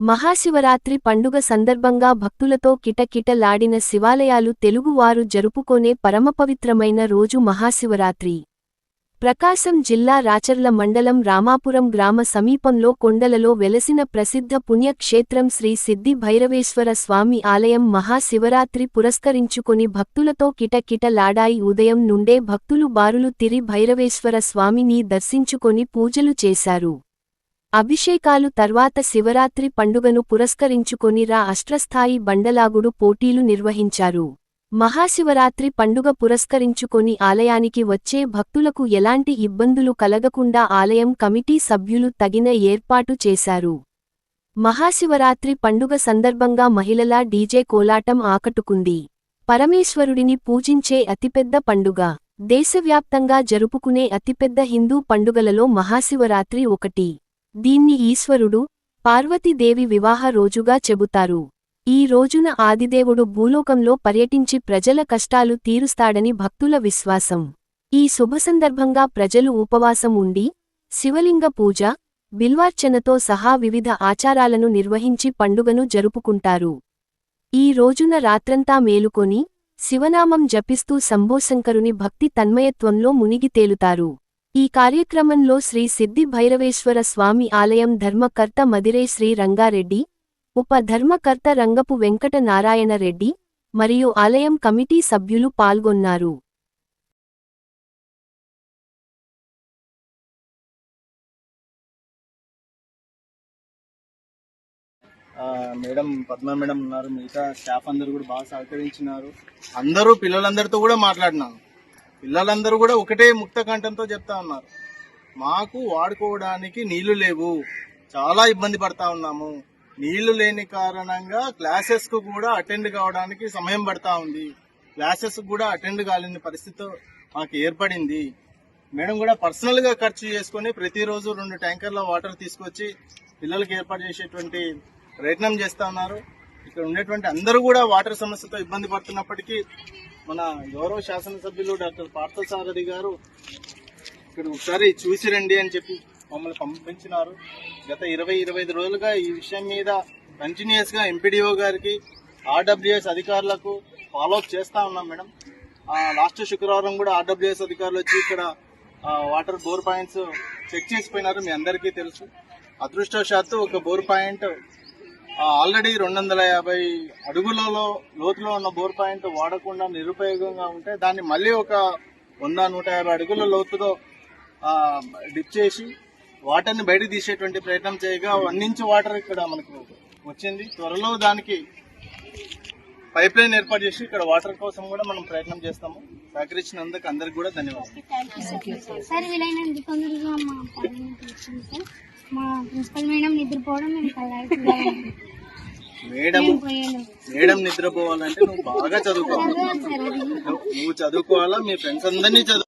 మహాశివరాత్రి పండుగ సందర్భంగా భక్తులతో కిటకిటలాడిన శివాలయాలు తెలుగువారు జరుపుకోనే పరమపవిత్రమైన రోజు మహాశివరాత్రి. ప్రకాశం జిల్లా రాచర్ల మండలం రామాపురం గ్రామ సమీపంలో కొండలలో వెలసిన ప్రసిద్ధ పుణ్యక్షేత్రం శ్రీ సిద్ధి భైరవేశ్వర స్వామి ఆలయం మహాశివరాత్రి పురస్కరించుకొని భక్తులతో కిటకిటలాడాయి. ఉదయం నుండే భక్తులు బారులు తిరి భైరవేశ్వర స్వామిని దర్శించుకొని పూజలు చేశారు. అభిషేకాలు తర్వాత శివరాత్రి పండుగను పురస్కరించుకొని రా అష్ట్రస్థాయి బండలాగుడు పోటీలు నిర్వహించారు. మహాశివరాత్రి పండుగ పురస్కరించుకొని ఆలయానికి వచ్చే భక్తులకు ఎలాంటి ఇబ్బందులు కలగకుండా ఆలయం కమిటీ సభ్యులు తగిన ఏర్పాటు చేశారు. మహాశివరాత్రి పండుగ సందర్భంగా మహిళల డీజే కోలాటం ఆకట్టుకుంది. పరమేశ్వరుడిని పూజించే అతిపెద్ద పండుగ. దేశవ్యాప్తంగా జరుపుకునే అతిపెద్ద హిందూ పండుగలలో మహాశివరాత్రి ఒకటి. దీన్ని ఈశ్వరుడు పార్వతీదేవి వివాహ రోజుగా చెబుతారు. ఈ రోజున ఆదిదేవుడు భూలోకంలో పర్యటించి ప్రజల కష్టాలు తీరుస్తాడని భక్తుల విశ్వాసం. ఈ శుభ సందర్భంగా ప్రజలు ఉపవాసం ఉండి శివలింగ పూజ బిల్వార్చనతో సహా వివిధ ఆచారాలను నిర్వహించి పండుగను జరుపుకుంటారు. ఈ రోజున రాత్రంతా మేలుకొని శివనామం జపిస్తూ శంభోశంకరుని భక్తి తన్మయత్వంలో మునిగి తేలుతారు. ఈ కార్యక్రమంలో శ్రీ సిద్ధి భైరవేశ్వర స్వామి ఆలయం ధర్మకర్త మదిరే శ్రీ రంగారెడ్డి ఉప ధర్మకర్త రంగపు వెంకట నారాయణరెడ్డి మరియు ఆలయం కమిటీ సభ్యులు పాల్గొన్నారు. మేడం పద్మ మేడం ఉన్నారు. మిగతా స్టాఫ్ అందరూ కూడా బాగా సహకరించినారు. అందరూ పిల్లలందరితో కూడా మాట్లాడినాను. పిల్లలందరూ కూడా ఒకటే ముక్త కంఠంతో చెప్తా ఉన్నారు. మాకు వాడుకోవడానికి నీళ్ళు లేవు. చాలా ఇబ్బంది పడతా ఉన్నాము. నీళ్ళు లేని కారణంగా క్లాసెస్కు కూడా అటెండ్ కావడానికి సమయం పడతా ఉంది. క్లాసెస్ కూడా అటెండ్ కాలేని పరిస్థితి మాకు ఏర్పడింది. మేడం కూడా పర్సనల్గా ఖర్చు చేసుకొని ప్రతిరోజు రెండు ట్యాంకర్ల వాటర్ తీసుకొచ్చి పిల్లలకి ఏర్పాటు చేసేటువంటి ప్రయత్నం చేస్తా ఉన్నారు. ఇక్కడ ఉండేటువంటి అందరూ కూడా వాటర్ సమస్యతో ఇబ్బంది పడుతున్నప్పటికీ మన గౌరవ శాసనసభ్యులు డాక్టర్ పార్థసారథి గారు ఇక్కడ ఒకసారి చూసి రండి అని చెప్పి మమ్మల్ని పంపించినారు. గత ఇరవై ఇరవై ఐదు రోజులుగా ఈ విషయం మీద కంటిన్యూస్గా ఎంపీడీఓ గారికి ఆర్డబ్ల్యూఎస్ అధికారులకు ఫాలోఅప్ చేస్తూ ఉన్నాం మేడం. లాస్ట్ శుక్రవారం కూడా ఆర్డబ్ల్యూఎస్ అధికారులు వచ్చి ఇక్కడ వాటర్ బోర్ పాయింట్స్ చెక్ చేసిపోయినారు. మీ అందరికీ తెలుసు. అదృష్టవశాత్తు ఒక బోర్ పాయింట్ ఆల్రెడీ రెండు వందల యాభై అడుగులలో లోతులో ఉన్న బోర్ పాయింట్ వాడకుండా నిరుపయోగంగా ఉంటే దాన్ని మళ్ళీ ఒక వంద నూట యాభై అడుగుల లోతులో ఆ, డిప్ చేసి వాటర్ని బయటకు తీసేటువంటి ప్రయత్నం చేయగా వన్ ఇంచ్ వాటర్ ఇక్కడ మనకు వచ్చింది. త్వరలో దానికి పైప్ లైన్ ఏర్పాటు చేసి ఇక్కడ వాటర్ కోసం కూడా మనం ప్రయత్నం చేస్తాము. సహకరించినందుకు అందరికి కూడా ధన్యవాదాలు. మా ప్రిన్సిపల్ మేడం నిద్రపోవడం మేము మేడం నిద్రపోవాలంటే నువ్వు బాగా చదువుకోవాలి. నువ్వు చదువుకోవాలా? మీ ఫ్రెండ్స్ అందరినీ చదువు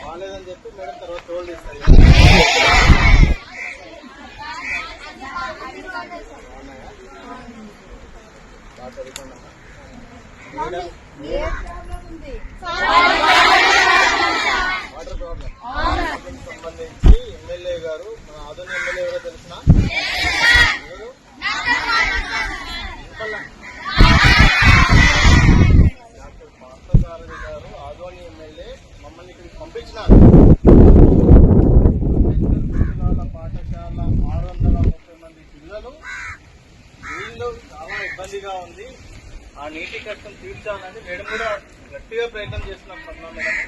బాగాలేదని చెప్పి మేడం తర్వాత తోలు ఇస్తారు బాగా చదువుకున్నామా? మేడం వాటర్ ప్రాబ్లం వాటర్కి సంబంధించి ఎమ్మెల్యే గారు మన ఆధునిక ఎమ్మెల్యే ఎవరో తెలిసిన డాక్టర్ పార్థసారథి గారు ఆదోని ఎమ్మెల్యే మమ్మల్ని ఇక్కడికి పంపించినారు అంబేద్కర్ గురుకులాల పాఠశాల ఆరు వందల ముప్పై మంది పిల్లలు నీళ్ళు చాలా ఇబ్బందిగా ఉంది. ఆ నీటి కష్టం తీర్చాలని మేడం కూడా గట్టిగా ప్రయత్నం చేస్తున్నాం పద్మా మేడం.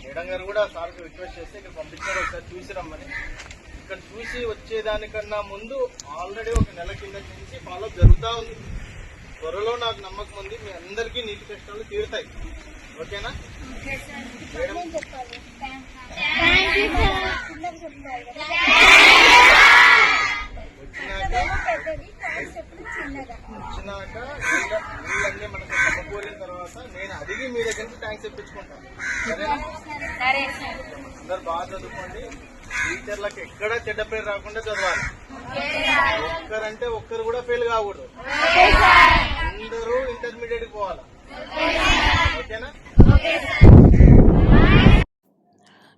మేడం గారు కూడా సార్కి రిక్వెస్ట్ చేస్తే ఇక్కడ పంపించారు ఒకసారి చూసి రమ్మని. ఇక్కడ చూసి వచ్చేదానికన్నా ముందు ఆల్రెడీ ఒక నెల కింద నుంచి ఫాలో జరుగుతూ ఉంది. త్వరలో నాకు నమ్మకం ఉంది మీ అందరికీ నీటి కష్టాలు తీరుతాయి. ఓకేనా? మేడం. వచ్చినాక వీళ్ళన్నీ మనకు సమకూరిన తర్వాత నేను అడిగి మీ దగ్గర నుంచి ట్యాంక్స్ తెప్పించుకుంటాను అందరు బాగా చదువుకోండి. టీచర్లకు ఎక్కడ చెడ్డ పేరు రాకుండా చదవాలి. ఒక్కరంటే ఒక్కరు కూడా ఫెయిల్ కాకూడదు. అందరూ ఇంటర్మీడియట్ పోవాలి. ఓకేనా?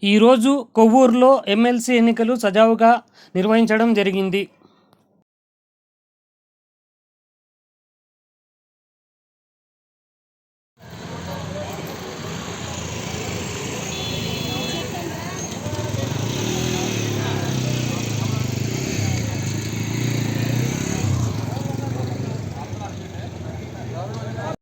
ఈరోజు కొవ్వూరులో ఎమ్మెల్సీ ఎన్నికలు సజావుగా నిర్వహించడం జరిగింది.